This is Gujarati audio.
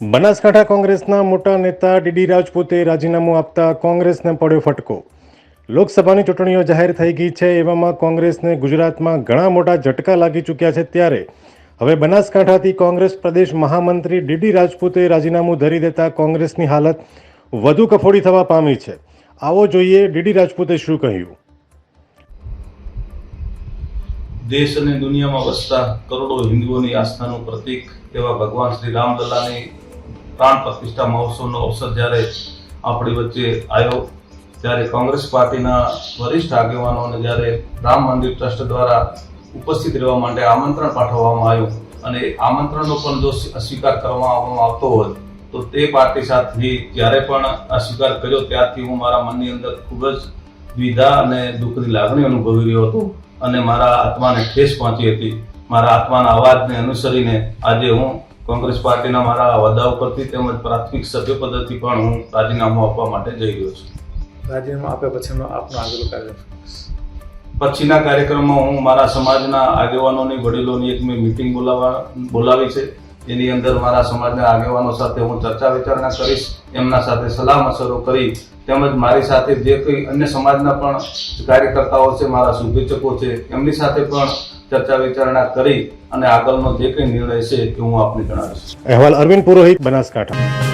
બનાસકાંઠા કોંગ્રેસના મોટા નેતા ડીડી રાજપૂતે રાજીનામું આપતા કોંગ્રેસને પડ્યો ફટકો. લોકસભાની ચૂંટણીઓ જાહેર થઈ ગઈ છે, એવામાં કોંગ્રેસને ગુજરાતમાં ઘણા મોટા ઝટકા લાગી ચૂક્યા છે ત્યારે. હવે બનાસકાંઠાથી કોંગ્રેસ પ્રદેશ મહામંત્રી ડીડી રાજપૂતે રાજીનામું ધરી દેતા કોંગ્રેસની હાલત વધુ કફોડી થવા પામી છે. આવો જોઈએ ડીડી રાજપૂતે શું કહ્યું. દેશ અને દુનિયામાં વસતા કરોડો હિન્દુઓની આસ્થાનું પ્રતીક એવા ભગવાન શ્રી રામલલ્લાની પ્રાણ પ્રતિષ્ઠા મહોત્સવનો અવસર જ્યારે આપણી વચ્ચે આવ્યો ત્યારે કોંગ્રેસ પાર્ટીના વરિષ્ઠ આગેવાનોને જ્યારે રામ મંદિર ટ્રસ્ટ દ્વારા ઉપસ્થિત રહેવા માટે આમંત્રણ પાઠવવામાં આવ્યું અને આમંત્રણનો પણ જો અસ્વીકાર કરવામાં આવતો હોય તો તે પાર્ટી સાથે જ્યારે પણ અસ્વીકાર કર્યો ત્યારથી હું મારા મનની અંદર ખૂબ જ દ્વિધા અને દુઃખની લાગણી અનુભવી રહ્યો હતો અને મારા આત્માને ઠેસ પહોંચી હતી. મારા આત્માના અવાજને અનુસરીને આજે હું કોંગ્રેસ પાર્ટીના મારા હોદ્દા ઉપરથી તેમજ પ્રાથમિક સભ્ય પદથી પણ હું રાજીનામું આપવા માટે જઈ રહ્યો છું. રાજીનામું આપ્યા પછી આપનો આગળ કાર્યક્રમ? પછીના કાર્યક્રમમાં હું મારા સમાજના આગેવાનોની વડીલોની એક મેં મિટિંગ બોલાવવા બોલાવી છે. એની અંદર મારા સમાજના આગેવાનો સાથે હું ચર્ચા વિચારણા કરીશ એમના સાથે સલાહ મશરો કરી તેમજ મારી સાથે જે કંઈ અન્ય સમાજના પણ કાર્યકર્તાઓ છે મારા શુભેચ્છકો છે એમની સાથે પણ ચર્ચા વિચારણા કરી અને આગળનો જે કંઈ નિર્ણય છે એ હું આપને જણાવીશ. અહેવાલ અરવિંદ પુરોહિત બનાસકાંઠા.